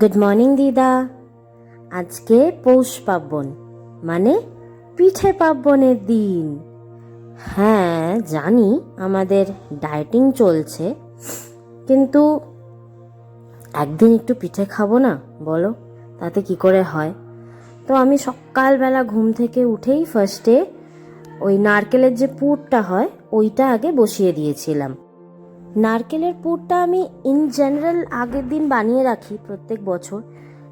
Good morning দিদা। আজকে পৌষ পার্বণ মানে পিঠে পার্বণের দিন। হ্যাঁ জানি আমাদের ডায়েটিং চলছে, কিন্তু একদিন একটু পিঠে খাব না, বলো, তাতে কি করে হয়? তো আমি সকালবেলা ঘুম থেকে উঠেই ফার্স্টে ওই নারকেলের যে পুরটা হয়, ওইটা আগে বসিয়ে দিয়েছিলাম। নারকেলের পুরটা আমি ইন জেনারেল আগের দিন বানিয়ে রাখি প্রত্যেক বছর।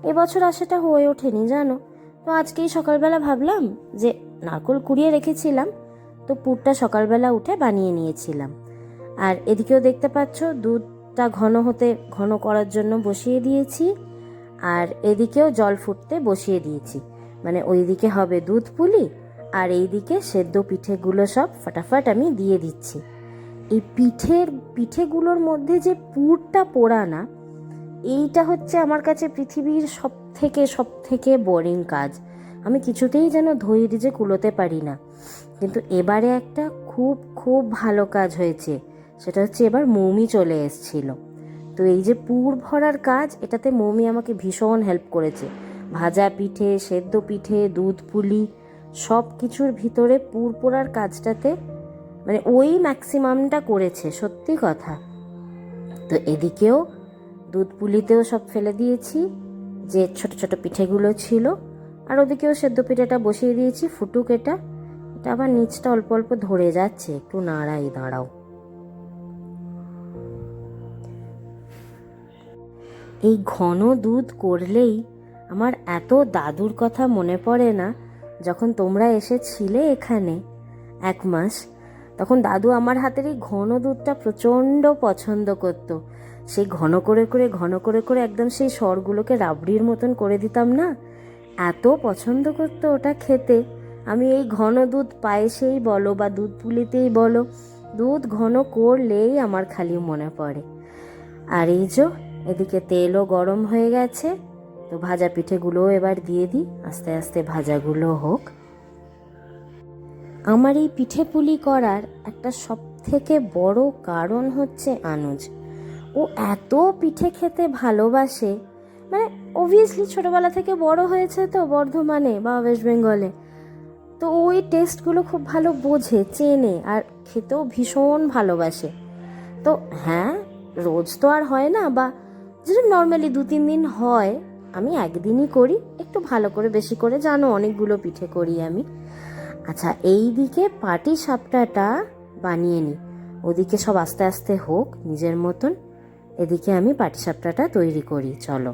এবছর আর সেটা হয়ে ওঠেনি, জানো? তো আজকেই সকালবেলা ভাবলাম যে নারকল কুড়িয়ে রেখেছিলাম, তো পুরটা সকালবেলা উঠে বানিয়ে নিয়েছিলাম। আর এদিকেও দেখতে পাচ্ছ, দুধটা ঘন হতে ঘন করার জন্য বসিয়ে দিয়েছি, আর এদিকেও জল ফুটতে বসিয়ে দিয়েছি। মানে ওইদিকে হবে দুধ পুলি, আর এইদিকে সেদ্ধ পিঠেগুলো সব ফাটাফাট আমি দিয়ে দিচ্ছি। এই পিঠের, পিঠেগুলোর মধ্যে যে পুরটা পোড়া না, এইটা হচ্ছে আমার কাছে পৃথিবীর সব থেকে সব থেকে বোরিং কাজ। আমি কিছুতেই যেন ধৈর্যে কুলোতে পারি না। কিন্তু এবারে একটা খুব খুব ভালো কাজ হয়েছে। সেটা হচ্ছে এবার মৌমি চলে এসছিল। তো এই যে পুর ভরার কাজ, এটাতে মৌমি আমাকে ভীষণ হেল্প করেছে। ভাজা পিঠে, সেদ্ধ পিঠে, দুধ পুলি সব কিছুর ভিতরে পুর পোড়ার কাজটাতে মানে ওই ম্যাক্সিমামটা করেছে, সত্যি কথা। তো এদিকেও দুধ পুলিতেও সব ফেলে দিয়েছি, যে ছোট ছোট পিঠেগুলো ছিল, আর ওদিকেও সেদ্ধ পিঠেটা বসিয়ে দিয়েছি, ফুটুক এটা। এটা আবার নিচটা অল্প অল্প ধরে যাচ্ছে, একটু নাড়াই, দাঁড়াও। এই ঘন দুধ করলেই আমার এত দাদুর কথা মনে পড়ে না, যখন তোমরা এসেছিলে এখানে, এক মাস তখন দাদু আমার হাতের এই ঘন দুধটা প্রচণ্ড পছন্দ করত। সেই ঘন করে করে, ঘন করে করে একদম সেই স্বরগুলোকে রাবড়ির মতন করে দিতাম না? এত পছন্দ করতো ওটা খেতে। আমি এই ঘন দুধ পায়েসেই বলো বা দুধ পুলিতেই বলো, দুধ ঘন করলেই আমার খালি মনে পড়ে। আর এই যে, এদিকে তেলও গরম হয়ে গেছে। তো ভাজা পিঠেগুলোও এবার দিয়ে দিই। আস্তে আস্তে ভাজাগুলো হোক। আমার এই পিঠে পুলি করার একটা সব থেকে বড় কারণ হচ্ছে আনুজ। ও এত পিঠে খেতে ভালোবাসে মানে অবভিয়াসলি ছোটবেলা থেকে বড় হয়েছে তো বর্ধমানে বা ওয়েস্ট বেঙ্গলে তো ওই টেস্টগুলো খুব ভালো বোঝে, চেনে আর খেতেও ভীষণ ভালোবাসে। তো হ্যাঁ রোজ তো আর হয় না বা যেরকম নর্মালি দু তিন দিন হয়, আমি একদিনই করি, একটু ভালো করে বেশি করে জানো, অনেকগুলো পিঠে করি আমি। আচ্ছা এই দিকে পাটি সাপটাটা বানিয়ে নিই ওদিকে সব আস্তে আস্তে হোক, নিজের মতন। এদিকে আমি পাটি সাপটাটা তৈরি করি, চলো।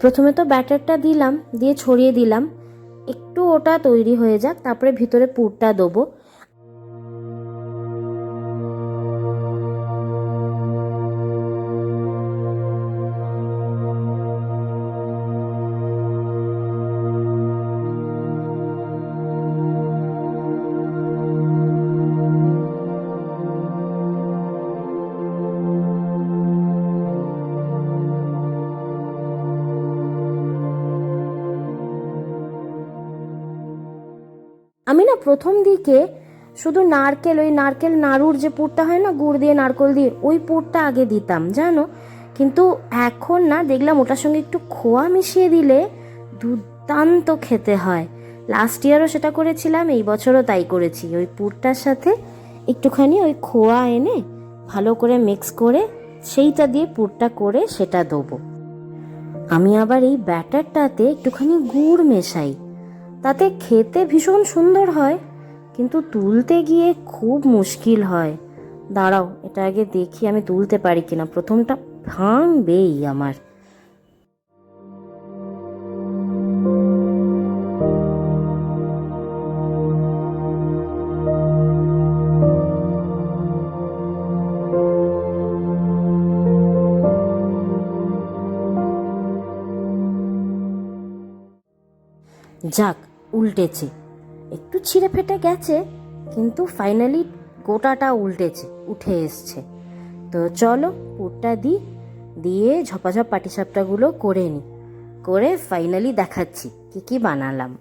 প্রথমে তো ব্যাটারটা দিলাম, দিয়ে ছড়িয়ে দিলাম। একটু ওটা তৈরি হয়ে যাক, তারপরে ভিতরে পুরটা দেবো। আমি না প্রথম দিকে শুধু নারকেল, ওই নারকেল নাড়ুর যে পুরটা হয় না, গুড় দিয়ে, নারকেল দিয়ে, ওই পুরটা আগে দিতাম, জানো? কিন্তু এখন না দেখলাম ওটার সঙ্গে একটু খোয়া মিশিয়ে দিলে দুর্দান্ত খেতে হয়। লাস্ট ইয়ারও সেটা করেছিলাম, এই বছরও তাই করেছি। ওই পুরটার সাথে একটুখানি ওই খোয়া এনে ভালো করে মিক্স করে সেইটা দিয়ে পুরটা করে সেটা দেবো। আমি আবার এই ব্যাটারটাতে একটুখানি গুড় মেশাই। তাতে খেতে ভীষণ সুন্দর হয়, কিন্তু তুলতে গিয়ে খুব মুশকিল হয়। দাঁড়াও, এটা আগে দেখি আমি তুলতে পারি কিনা। প্রথমটা ভাঙবেই আমার। যাক উল্টেছে। একটু ছিঁড়ে ফেটে গেছে, কিন্তু ফাইনালি গোটাটা উল্টেছে, উঠে এসছে। তো চলো পুরটা দিই, দিয়ে ঝপাঝপ পাটিসাপটাগুলো করে নিই করে ফাইনালি দেখাচ্ছি, কি কি বানালাম।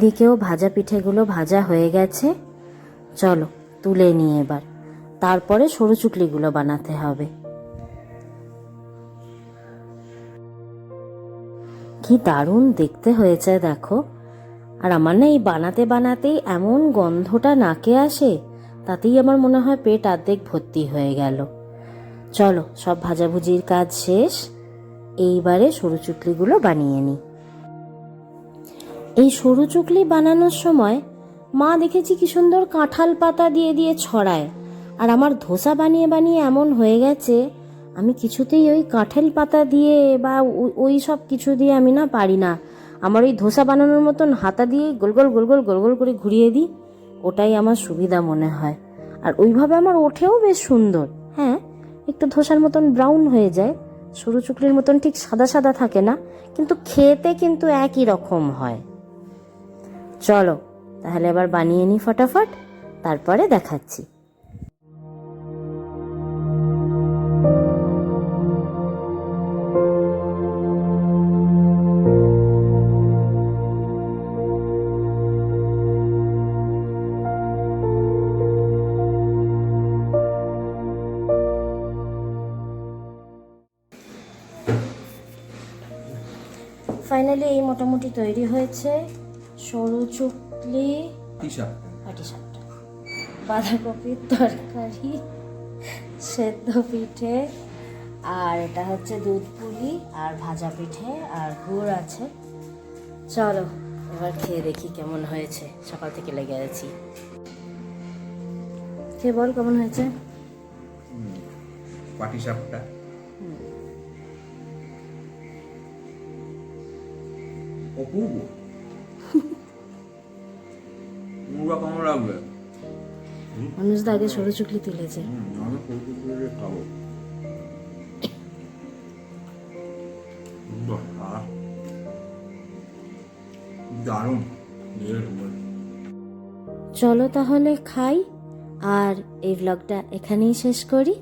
এদিকেও ভাজা পিঠেগুলো ভাজা হয়ে গেছে। চলো, তুলে নিয়ে এবার। তারপরে সরু চুকলিগুলো বানাতে হবে। কি দারুণ দেখতে হয়েছে, দেখো। আর আমার না এই বানাতে বানাতেই এমন গন্ধটা নাকে আসে, তাতেই আমার মনে হয় পেট অর্ধেক ভর্তি হয়ে গেল। চলো, সব ভাজাভুজির কাজ শেষ। এইবারে সরু চুকলিগুলো বানিয়ে নিই। এই সরু চুকলি বানানোর সময় মা দেখেছি কি সুন্দর কাঁঠাল পাতা দিয়ে দিয়ে ছড়ায়। আর আমার ধোসা বানিয়ে বানিয়ে এমন হয়ে গেছে, আমি কিছুতেই ওই কাঁঠাল পাতা দিয়ে বা ওই সব কিছু দিয়ে আমি না পারি না। আমার ওই ধোসা বানানোর মতন হাতা দিয়ে গোল গোল গোল গোল গোল গোল করে ঘুরিয়ে দিই, ওটাই আমার সুবিধা মনে হয়। আর ওইভাবে আমার ওঠেও বেশ সুন্দর। হ্যাঁ একটু ধোসার মতন ব্রাউন হয়ে যায়, সরু চুকলির মতন ঠিক সাদা সাদা থাকে না, কিন্তু খেতে কিন্তু একই রকম হয়। চলো তাহলে এবার বানিয়ে নিই ফটাফট তারপরে দেখাচ্ছি। ফাইনালি এই মোটামুটি তৈরি হয়েছে। সরু চুকলি পাটিসাপটা বাঁধাকপির তরকারি সেদ্ধ পিঠে আর এটা হচ্ছে দুধ পুলি আর ভাজা পিঠে আর গুড় আছে। চলো এবার খেয়ে দেখি কেমন হয়েছে। সকাল থেকে লেগে আছি। খেয়ে বল কেমন হয়েছে? পাটি সাপটা। অপূর্ব। মুরগা কেমন লাগবে সরু চুকলি তুলেছে। আমি খাব। দারুণ। চলো তাহলে খাই আর এই ব্লগটা এখানেই শেষ করি।